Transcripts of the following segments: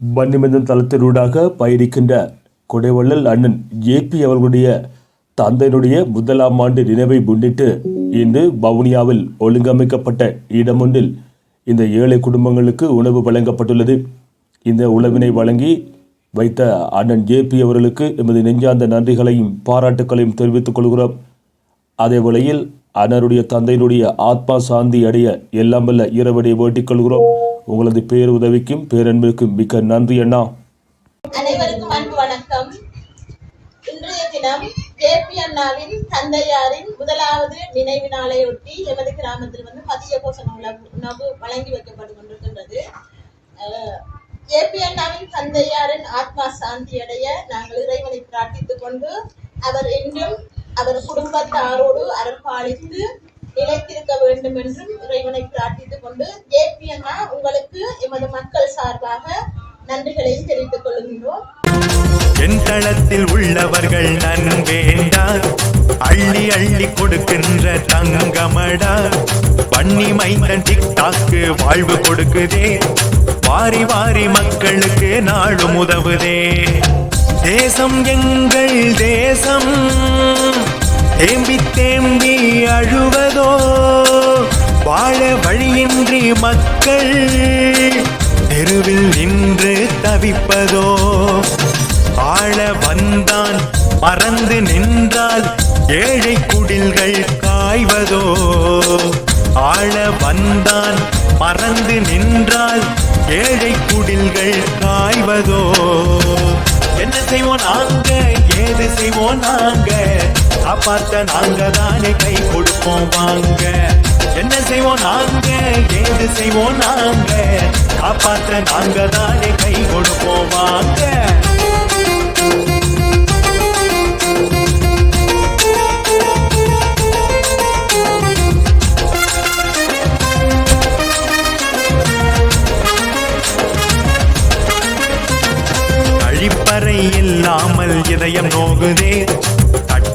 வன்னிமந்தம் தளத்தினூடாக பயணிக்கின்ற கொடைவள்ளல் அண்ணன் ஜேபி அவர்களுடைய தந்தையினுடைய முதலாம் ஆண்டு நினைவை முன்னிட்டு இன்று வவுனியாவில் ஒழுங்கமைக்கப்பட்ட இடம் ஒன்றில் இந்த ஏழை குடும்பங்களுக்கு உணவு வழங்கப்பட்டுள்ளது. இந்த உணவினை வழங்கி வைத்த அண்ணன் ஜேபி அவர்களுக்கு எமது நெஞ்சார்ந்த நன்றிகளையும் பாராட்டுக்களையும் தெரிவித்துக் கொள்கிறோம். அதே வேளையில் அண்ணனுடைய தந்தையினுடைய ஆத்மா சாந்தி அடைய எல்லாம் வல்ல இரவடியை வேண்டிக் கொள்கிறோம். உங்களது பேர் உதவிக்கும் பேரன்பிற்கும் மிக்க நன்றி அண்ணா. அனைவருக்கும் அன்பு வணக்கம். இன்றைய தினம் ஜேபி அண்ணாவின் தந்தையாரின் முதலாவது நினைவு நாளையொட்டி எமது கிராமத்தில் வந்து மதிய போஷண உணவு வழங்கி வைக்கப்பட்டு கொண்டிருக்கின்றது. ஜேபி அண்ணாவின் தந்தையாரின் ஆத்மா சாந்தி அடைய நாங்கள் இறைவனை பிரார்த்தித்துக் கொண்டு அவர் என்றும் அவர் குடும்பத்தாரோடு அருள்பாலித்து நிலைத்திருக்க வேண்டும் என்றும் இறைவனை பிரார்த்தித்துக் கொண்டு ஜேபி உங்களுக்கு எமது மக்கள் சார்பாக நன்றிகளையும் தெரிவித்துக் கொள்கின்றோம். என் தளத்தில் உள்ளவர்கள் நன்வேண்டார் அள்ளி அள்ளி கொடுக்கின்ற தங்கமடா. வன்னி மைந்தன் டிக்டாக்கு வாழ்வு கொடுக்குதே வாரி வாரி மக்களுக்கு நாடும் உதவுதே. தேசம் எங்கள் தேசம் தேம்பி தேம்பி அழுவதோ வாழ வழியின்றி மக்கள் தெருவில் நின்று தவிப்பதோ ஆள வந்தான் மறந்து நின்றால் ஏழை குடில்கள் காய்வதோ ஆள வந்தான் மறந்து நின்றால் ஏழை குடில்கள் காய்வதோ. என்ன செய்வோம் நாங்க? ஏது செய்வோம் நாங்க? காப்பாத்த நாங்க தானே கை கொடுப்போம் வாங்க. என்ன செய்வோம் நாங்க? ஏது செய்வோம் நாங்க? காப்பாத்த நாங்க தானே கை கொடுப்போம் வாங்க. கழிப்பறை இல்லாமல் இதயம் நோகுதே.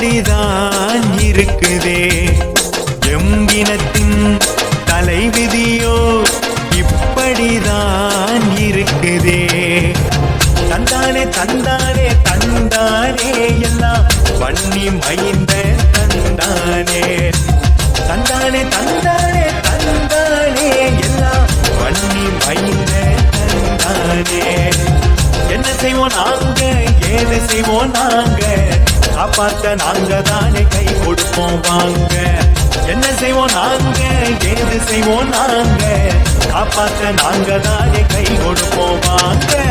இப்படிதான் இருக்குதே. எம்பினத்தின் தலைவிதியோ இப்படிதான் இருக்குதே. தந்தானே தந்தானே தந்தானே எல்லாம் வன்னி மைந்த தந்தானே. தந்தானே தந்தானே தந்தானே எல்லாம் வன்னி மைந்த தந்தானே. என்ன செய்வோம் நாங்க? ஏது செய்வோம் நாங்க? காப்பாத்த நாங்க தானே கை கொடுப்போம் வாங்க. என்ன செய்வோம் நாங்க? ஏது செய்வோம் நாங்க? காப்பாத்த நாங்க தானே கை கொடுப்போம் வாங்க.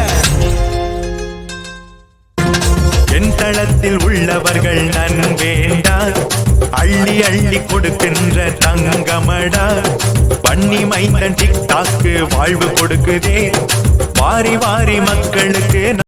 என் தளத்தில் உள்ளவர்கள் நன்வேண்டார் அள்ளி அள்ளி கொடுக்கின்ற தங்கமடா. வன்னி மைந்தன் டிக்டாக்கு வாழ்வு கொடுக்குதே. வாரி வாரி மக்களுக்கு